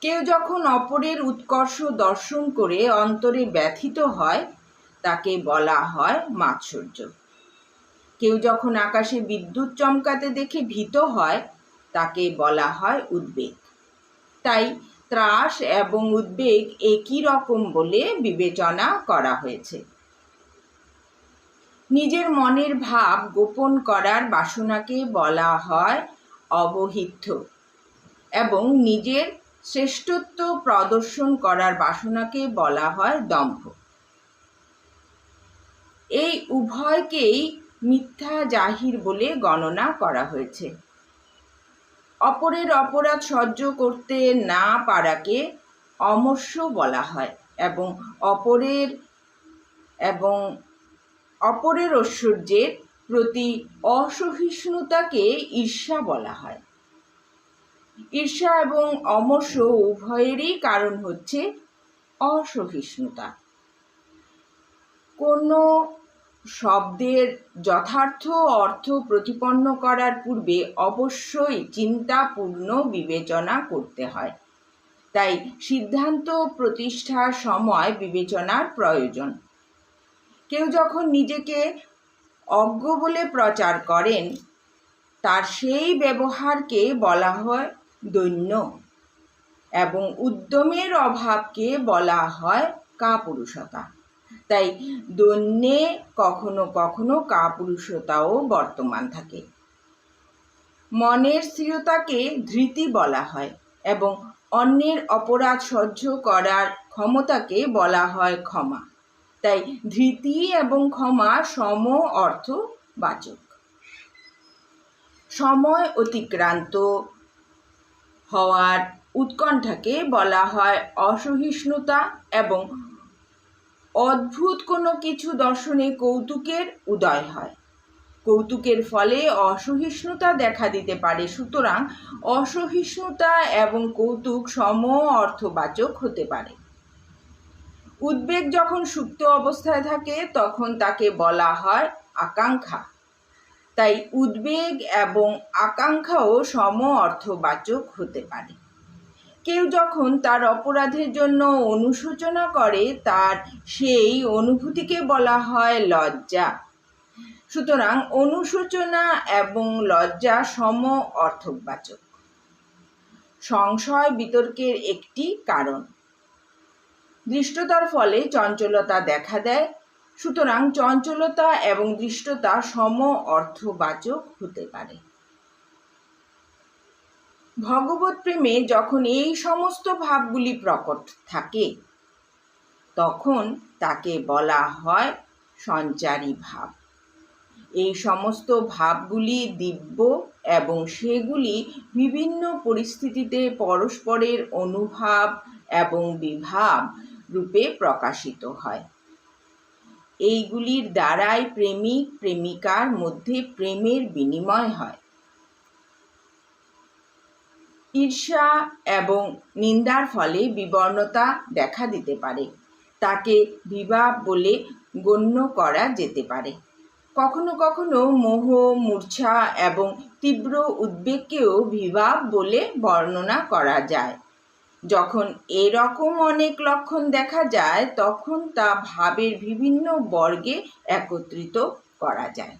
কেউ যখন অপরের উৎকর্ষ দর্শন করে অন্তরে ব্যথিত হয়, তাকে বলা হয় মাৎসর্য। কেউ যখন আকাশে বিদ্যুৎ চমকাতে দেখে ভীত হয়, তাকে বলা হয় উদ্বেগ। তাই ত্রাস এবং উদ্বেগ একই রকম বলে বিবেচনা করা হয়েছে। নিজের মনের ভাব গোপন করার বাসনাকে বলা হয় অবহিত এবং নিজের শ্রেষ্ঠত্ব প্রদর্শন করার বাসনাকে বলা হয় দম্ভ। এই উভয়কেই মিথ্যা জাহির বলে গণনা করা হয়েছে। অপরের অপরাধ সহ্য করতে না পারাকে অমর্ষ বলা হয় এবং অপরের এবং অপরের ঐশ্বর্যের প্রতি অসহিষ্ণুতাকে ঈর্ষা বলা হয়। ঈর্ষা এবং অমর্ষ উভয়েরই কারণ হচ্ছে অসহিষ্ণুতা। কোনো শব্দের যথার্থ অর্থ প্রতিপন্ন করার পূর্বে অবশ্যই চিন্তাপূর্ণ বিবেচনা করতে হয়। তাই সিদ্ধান্ত প্রতিষ্ঠার সময় বিবেচনার প্রয়োজন। কেউ যখন নিজেকে অজ্ঞ বলে প্রচার করেন, তার সেই ব্যবহারকে বলা হয় দৈন্য এবং উদ্যমের অভাবকে বলা হয় কাপুরুষতা। তাই দৈন্যে কখনো কখনো কাপুরুষতাও বর্তমান থাকে। মনের স্থিরতাকে ধৃতি বলা হয় এবং অন্যের অপরাধ সহ্য করার ক্ষমতাকে বলা হয় ক্ষমা। তাই ধৃতি এবং ক্ষমা সম অর্থ বাচক। সময় অতিক্রান্ত হওয়ার উৎকণ্ঠাকে বলা হয় অসহিষ্ণুতা এবং অদ্ভুত কোনো কিছু দর্শনে কৌতুকের উদয় হয়। কৌতুকের ফলে অসহিষ্ণুতা দেখা দিতে পারে, সুতরাং অসহিষ্ণুতা এবং কৌতুক সম অর্থবাচক হতে পারে। উদ্বেগ যখন সুপ্ত অবস্থায় থাকে, তখন তাকে বলা হয় আকাঙ্ক্ষা। তাই উদ্বেগ এবং আকাঙ্ক্ষাও সম অর্থবাচক হতে পারে। কেউ যখন তার অপরাধের জন্য অনুশোচনা করে, তার সেই অনুভূতিকে বলা হয় লজ্জা। সুতরাং অনুশোচনা এবং লজ্জা সম অর্থবাচক। সংশয় বিতর্কের একটি কারণ। দৃষ্টতার ফলে চঞ্চলতা দেখা দেয় সুতরাং চঞ্চলতা এবং দৃষ্টতা সম অর্থবাচক হতে পারে। ভগবত প্রেমে যখন এই সমস্ত ভাবগুলি প্রকট থাকে, তখন তাকে বলা হয় সঞ্চারী ভাব। এই সমস্ত ভাবগুলি দিব্য এবং সেগুলি বিভিন্ন পরিস্থিতিতে পরস্পরের অনুভাব এবং বিভাব রূপে প্রকাশিত হয়। এইগুলির দ্বারাই প্রেমিক, প্রেমিকার মধ্যে প্রেমের বিনিময় হয়। ঈর্ষা এবং নিন্দার ফলে বিবর্ণতা দেখা দিতে পারে। তাকে বিবাহ বলে গণ্য করা যেতে পারে। কখনো কখনো মোহ, মূর্ছা এবং তীব্র উদ্বেগকেও বিবাহ বলে বর্ণনা করা যায়। যখন এরকম অনেক লক্ষণ দেখা যায় তখন তা ভাবের বিভিন্ন বর্গে একত্রিত করা যায়।